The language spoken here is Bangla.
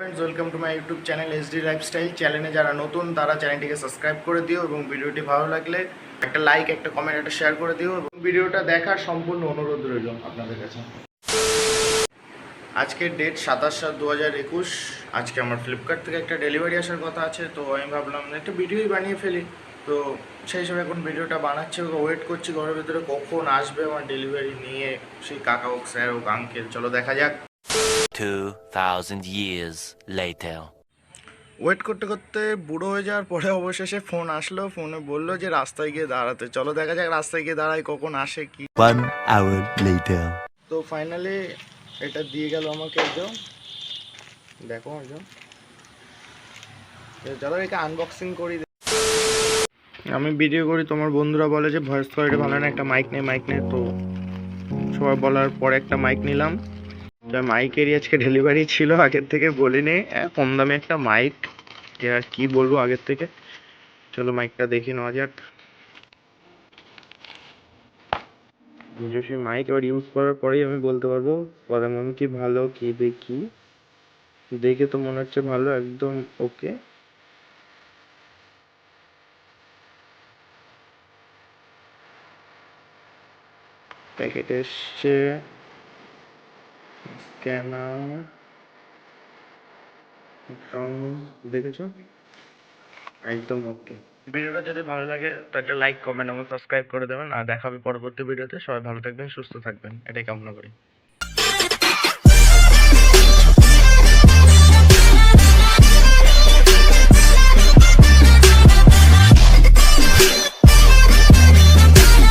Friends welcome to my YouTube channel SD lifestyle চ্যানেলে যারা নতুন, তারা চ্যানেলটিকে সাবস্ক্রাইব করে দিও এবং ভিডিওটি ভালো লাগলে একটা লাইক একটা কমেন্ট একটা শেয়ার করে দিও এবং ভিডিওটা দেখার সম্পূর্ণ অনুরোধ রইল আপনাদের কাছে। আজকের ডেট সাতাশ সাত দু হাজার একুশ। আজকে আমার ফ্লিপকার্ট থেকে একটা ডেলিভারি আসার কথা আছে, তো আমি ভাবলাম একটা ভিডিওই বানিয়ে ফেলি। তো সেই হিসেবে এখন ভিডিওটা বানাচ্ছি ওয়েট করছি, ঘরের ভিতরে কখন আসবে আমার ডেলিভারি নিয়ে, সেই কাকা হোক স্যার হোক আঙ্কেল চলো দেখা যাক। 2,000 years later. ওয়েট করতে করতে বুড়ো হয়ে যাওয়ার পরে অবশেষে ফোন আসলো ফোনে বলল যে রাস্তায় গিয়ে দাঁড়াতে। চলো দেখা যাক রাস্তায় গিয়ে দাঁড়াই কখন আসে কি। One hour later. তো ফাইনালি এটা দিয়ে গেল আমাকে একজন। দেখো একজন। চলো একে আনবক্সিং করি। আমি ভিডিও করি তোমার বন্ধুরা বলে যে ভয়েস কোয়ালিটি ভালো না একটা মাইক নে মাইক নে তো সবাই বলার পরে একটা মাইক নিলাম। মাইকেরই আজকে ডেলিভারি ছিল, আগের থেকে বলিনি। কম দামে একটা মাইক আর কি বলব আগের থেকে? চলো মাইকটা দেখি নেওয়া যাক। নিজস্ব মাইক এবার ইউজ করার পরেই আমি বলতে পারব কেমন কি ভালো, কি দেখি দেখে তো মনে হচ্ছে ভালো, একদম ওকে প্যাকেটে এসছে। স্ক্যানার দেখেছ? একদম ওকে ভিডিওটা যদি ভালো লাগে তো একটা লাইক কমেন্ট এবং সাবস্ক্রাইব করে দেবেন। আর দেখা হবে পরবর্তী ভিডিওতে। সবাই ভালো থাকবেন, সুস্থ থাকবেন। এটাই কামনা করি।